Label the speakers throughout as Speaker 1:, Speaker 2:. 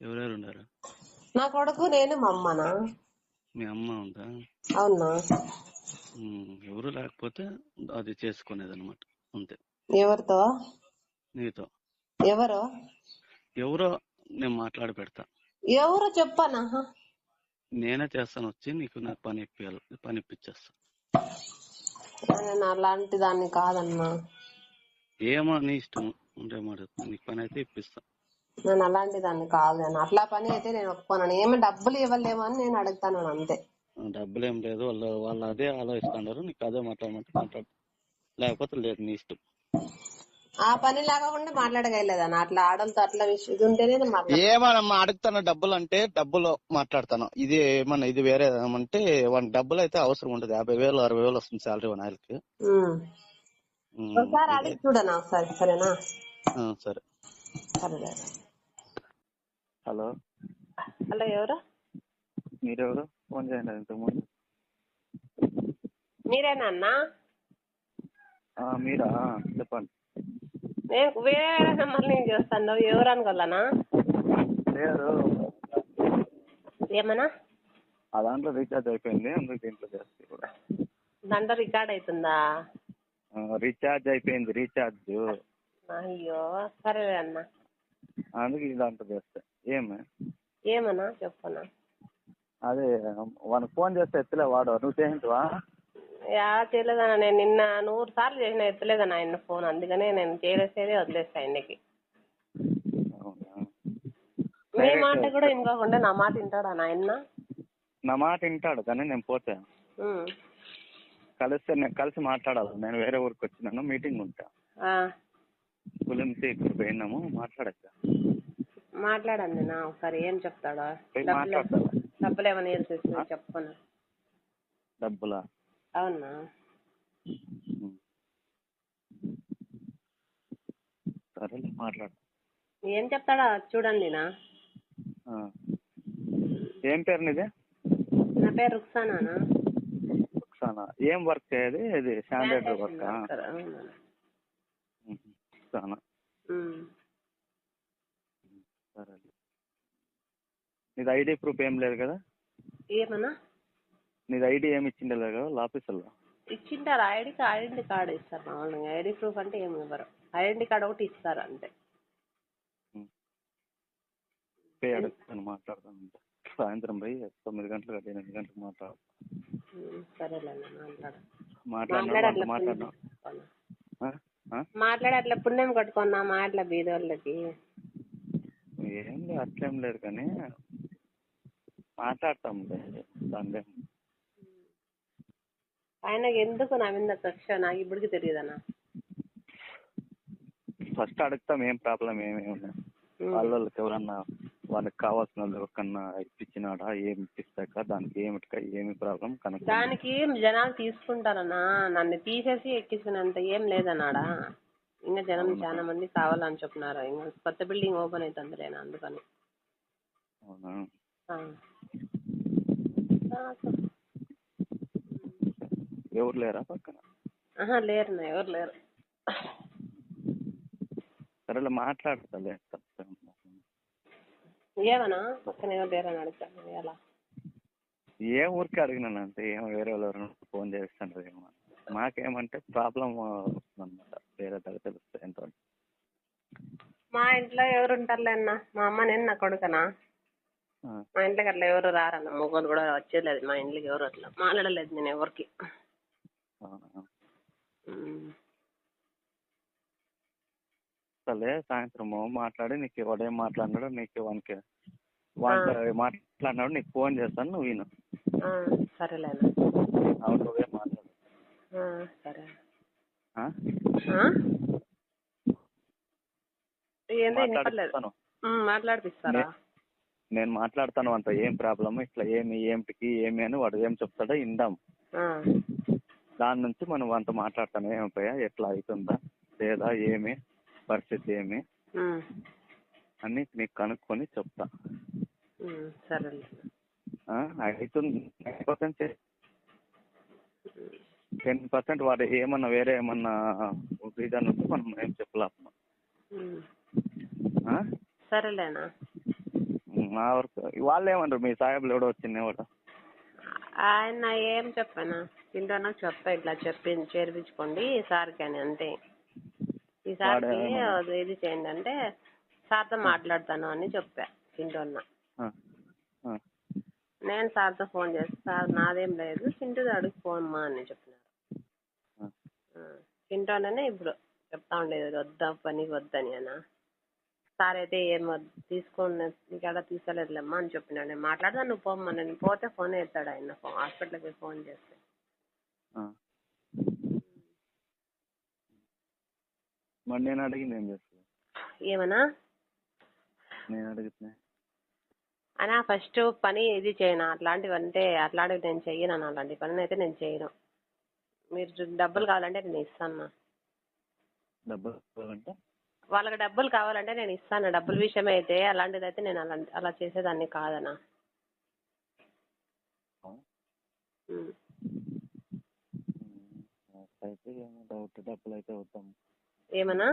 Speaker 1: ఎవరెవరు ఉన్నారు
Speaker 2: నా కొడుకు నేను మా అమ్మనా?
Speaker 1: మీ అమ్మ ఉందా?
Speaker 2: అవునా?
Speaker 1: ఎవరు లేకపోతే అది చేసుకునేది అనమాట అంతే.
Speaker 2: ఎవరితో?
Speaker 1: నీతో.
Speaker 2: ఎవరు?
Speaker 1: ఎవరో నేను మాట్లాడి పెడతా.
Speaker 2: ఎవరో చెప్పనా?
Speaker 1: నేనే చేస్తాను వచ్చి నీకు నాకు పని ఇప్పియాలి పని ఇప్పించేస్తా
Speaker 2: నేను అలాంటి దాన్ని కాదన్నా.
Speaker 1: ఏమో నీ ఇష్టం ఉంటే మాట నీకు పని అయితే ఇప్పిస్తా.
Speaker 2: నేను అలాంటి దాన్ని కాదు నేను అట్లా పని అయితే నేను ఒప్పుకోను ఏమి డబ్బులు ఇవ్వలేమో అని నేను అడుగుతాను అంతే.
Speaker 1: డబ్బులు ఏం లేదు. వాళ్ళు వాళ్ళు అదే ఆలోచిస్తున్నారు. నీకు అదే మాట్లాడమంటే మాట్లాడు లేకపోతే లేదు నీ ఇష్టం.
Speaker 2: ఆ పని లేకుండా మాట్లాడగలేదన్న అట్లా ఆడలతో అట్లా విషయం ఇది ఉంటేనే
Speaker 1: ఏమన్నా అడుగుతాను డబ్బులు అంటే డబ్బులు మాట్లాడతాను. ఇది ఏమన్నా ఇది వేరే ఏమంటే వాడి డబ్బులు అయితే అవసరం ఉండదు. యాభై వేలు అరవై వేలు వస్తుంది శాలరీ వన్ ఆయనకి.
Speaker 2: ఒకసారి. అడిగి చూడనా ఒకసారి సరేనా?
Speaker 1: సరే.
Speaker 2: సరే
Speaker 1: హలో.
Speaker 2: హలో ఎవరు?
Speaker 1: మీరెవరు? ఫోన్ చేయండి ఇంతకుముందు.
Speaker 2: మీరేనా అన్నా?
Speaker 1: ఆ, మీరా? చెప్పండి.
Speaker 2: నేను వేరే వేరే నెంబర్ నుంచి చేస్తాను ఎవరు అనుకోవాలనా?
Speaker 1: లేదు.
Speaker 2: ఏమన్నా?
Speaker 1: ఆ దాంట్లో రీఛార్జ్ అయిపోయింది అందుకు దీంట్లో చేస్తే కూడా
Speaker 2: దాంట్లో రికార్డ్ అవుతుందా?
Speaker 1: రీఛార్జ్ అయిపోయింది రీఛార్జ్.
Speaker 2: అయ్యో సరే అన్న.
Speaker 1: అందుకు దాంట్లో చేస్తే ఏమి?
Speaker 2: ఏమన్నా చెప్పన్నా
Speaker 1: అదే వానికి ఫోన్ చేస్తే ఎత్తలే వాడు. నువ్వు చేయించవా?
Speaker 2: యా చేయలేదన్న. నేను నిన్న నూరు సార్లు చేసిన ఎత్తలేదన్న ఆయన ఫోన్ అందుకనే నేను చేయలేసేదే వదిలేస్తా ఆయనకి. మీ మాట కూడా ఇంకోకుండా నా మాట వింటాడా నాయన
Speaker 1: నా మాట వింటాడు కానీ నేను పోతే. కలిస్తే నేను కలిసి మాట్లాడాలి. నేను వేరే ఊరికి వచ్చినాను మీటింగ్ ఉంటా. గులింసి ఇక్కడ పోయినాము మాట్లాడచ్చా?
Speaker 2: మాట్లాడండి నా ఒకసారి ఏం చెప్తాడా? డబ్బులు ఏమైనా వేసేసి చెప్పను?
Speaker 1: డబ్బులా?
Speaker 2: అవునా.
Speaker 1: సరేలే మాట్లాడు.
Speaker 2: ఏం చెప్తాడా చూడండి నా.
Speaker 1: ఏం పేరు నీది?
Speaker 2: నా పేరు రుక్సానా
Speaker 1: రుక్సానా. ఏం వర్క్ చేయది ఇది శానిటరీ వర్క్? సరేలే. నీది ఐడి ప్రూఫ్ ఏం లేదు కదా?
Speaker 2: ఏమన్నా?
Speaker 1: నీది ఐడి ఏమి ఇచ్చిండే లేదు కదా ఆఫీసులో
Speaker 2: ఇచ్చింటారు ఐడి కార్డ్ ఐడెంటి కార్డు ఇస్తారు మామూలుగా. ఐడి ప్రూఫ్ అంటే ఏమి ఇవ్వరు. ఐడెంటి కార్డు ఒకటి ఇస్తారు అంతే.
Speaker 1: అడుగుతాను మాట్లాడతాను సాయంత్రం పోయి తొమ్మిది గంటలకు అటు ఎనిమిది గంటలకు మాట్లాడు.
Speaker 2: మాట్లాడు మాట్లాడు అట్లా
Speaker 1: మాట్లాడినా? ఆ?
Speaker 2: మాట్లాడి అట్లా పుణ్యం కట్టుకున్నా మా అట్లా బీదోళ్ళకి.
Speaker 1: లేదు అట్లేం లేదు కానీ మాట్లాడతాం దాని
Speaker 2: ఆయనకి ఎందుకు నా మీద కక్ష? నాకు ఇప్పటికి తెలియదన్నా
Speaker 1: ఫస్ట్ అడుగుతాం ఏం ప్రాబ్లం ఏమేమి ఉన్నాయి? వాళ్ళ వాళ్ళకి ఎవరన్నా వాళ్ళకి కావాల్సిన ఎవరికన్నా ఇప్పించినాడా ఏమి ఇప్పిస్తాక దానికి ఏమిటిక ఏమి ప్రాబ్లం కనుక
Speaker 2: దానికి జనాలు తీసుకుంటారన్నా నన్ను తీసేసి ఎక్కించినంత ఏం లేదన్నాడా? ఇంకా జనం చాలా మంది కావాలని చెప్తున్నారు ఇంకా కొత్త బిల్డింగ్ ఓపెన్ అవుతుందిలేనా అందుకని.
Speaker 1: అవునా?
Speaker 2: ఆ.
Speaker 1: ఎవరు లేరా పక్కన?
Speaker 2: ఆహా లేరు నా ఎవరు లేరు.
Speaker 1: సరేలే మాట్లాడతాలే
Speaker 2: ఏమన్నా పక్కన ఎవరు లేరని అడుగుతాను ఎలా?
Speaker 1: ఏ ఊరికి అడిగినాను అంతే ఏమో వేరే వాళ్ళు ఫోన్ చేస్తుంటారు ఏమో మాకేమంటే ప్రాబ్లం వస్తుందన్నమాట వేరే దగ్గర తెలుస్తే ఎంతో.
Speaker 2: మా ఇంట్లో ఎవరు ఉంటారులే అన్న మా అమ్మ నేను నా కొడుకనా? మా ఇంట్లోకి అట్లా ఎవరు రారన్న మొగోళ్ళు కూడా వచ్చేలేదు మా ఇంట్లోకి ఎవరు అట్లా మాట్లాడలేదు నేను ఎవరికి.
Speaker 1: అవునా
Speaker 2: ఉమ్.
Speaker 1: సరే సాయంత్రం మాట్లాడి నీకు వాడేం మాట్లాడినాడో నీకు వానికి వానికి మాట్లాడినాడు నీకు ఫోన్ చేస్తాను నువ్వు విను.
Speaker 2: ఆ, సరేలేనా.
Speaker 1: అవును నువ్వే మాట్లాడు.
Speaker 2: సరే. మాట్లాడిపిస్తారా?
Speaker 1: నేను మాట్లాడతాను అంత ఏం ప్రాబ్లమ్ ఇట్లా ఏమి ఏమిటికి ఏమి అని వాడు ఏం చెప్తాడో ఇందాం దాని నుంచి మనం వంట మాట్లాడతాను ఏమైపోయా ఎట్లా అవుతుందా లేదా ఏమి? పరిస్థితి ఏమి? అని నీకు కనుక్కొని చెప్తా. అవుతుంది నైన్ పర్సెంట్ టెన్ పర్సెంట్ వాడు ఏమన్నా వేరే ఏమన్నా రీజన్ ఉంటే మనం ఏం చెప్పలేము?
Speaker 2: సరేలేనా?
Speaker 1: నా వరకు వాళ్ళు ఏమంటారు? మీ సాహెబ్లు ఎవడో వచ్చింది ఎవడో?
Speaker 2: ఆయన ఏం చెప్పాను? చింటూ చెప్పా ఇట్లా చెప్పి చేర్పించుకోండి సార్కి అని అంతే. ఈ సార్కి
Speaker 1: వాడేమన్నా?
Speaker 2: అది ఇది చేయండి అంటే సార్తో మాట్లాడతాను అని చెప్పా చింటూన్న నేను సార్తో ఫోన్ చేసి సార్ నాదేం లేదు చింటూది అడుగు ఫోన్ మా అని చెప్పినారు. చింటూనే ఇప్పుడు చెప్తా ఉండేది వద్దా పనికి వద్దని అన్న సార్ అయితే ఏం తీసుకోండి నీకు ఎలా తీసుకోలేదులేమ్మా అని చెప్పినాడు. నేను మాట్లాడదా నువ్వు పోమ్మా నేను పోతే ఫోన్ ఎత్తాడు ఆయన హాస్పిటల్కి ఫోన్ చేస్తే.
Speaker 1: మరి నేను అడిగింది ఏం చేస్తుంది
Speaker 2: ఏమన్నా?
Speaker 1: నేను అడిగితే.
Speaker 2: అన్నా ఫస్ట్ పని ఇది చేయను? అట్లాంటివి అంటే అట్లాంటివి నేను చెయ్యను అన్న. అలాంటి పని అయితే నేను చేయను. మీరు డబ్బులు కావాలంటే నేను ఇస్తాను
Speaker 1: డబ్బులు
Speaker 2: వాళ్ళకి డబ్బులు కావాలంటే నేను ఇస్తాను డబ్బుల విషయం అయితే అలాంటిది అయితే నేను అలా అలా చేసేదాన్ని
Speaker 1: అయితే ఏమో డౌట్ డబ్బులు అయితే వద్దాం.
Speaker 2: ఏమన్నా?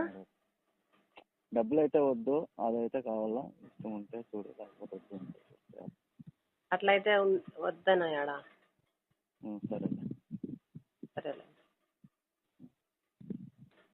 Speaker 1: డబ్బులు అయితే వద్దు అదైతే కావాలా? ఇష్టం ఉంటే చూడు లేకపోతే.
Speaker 2: అట్లయితే ఉన్- వద్దన్నా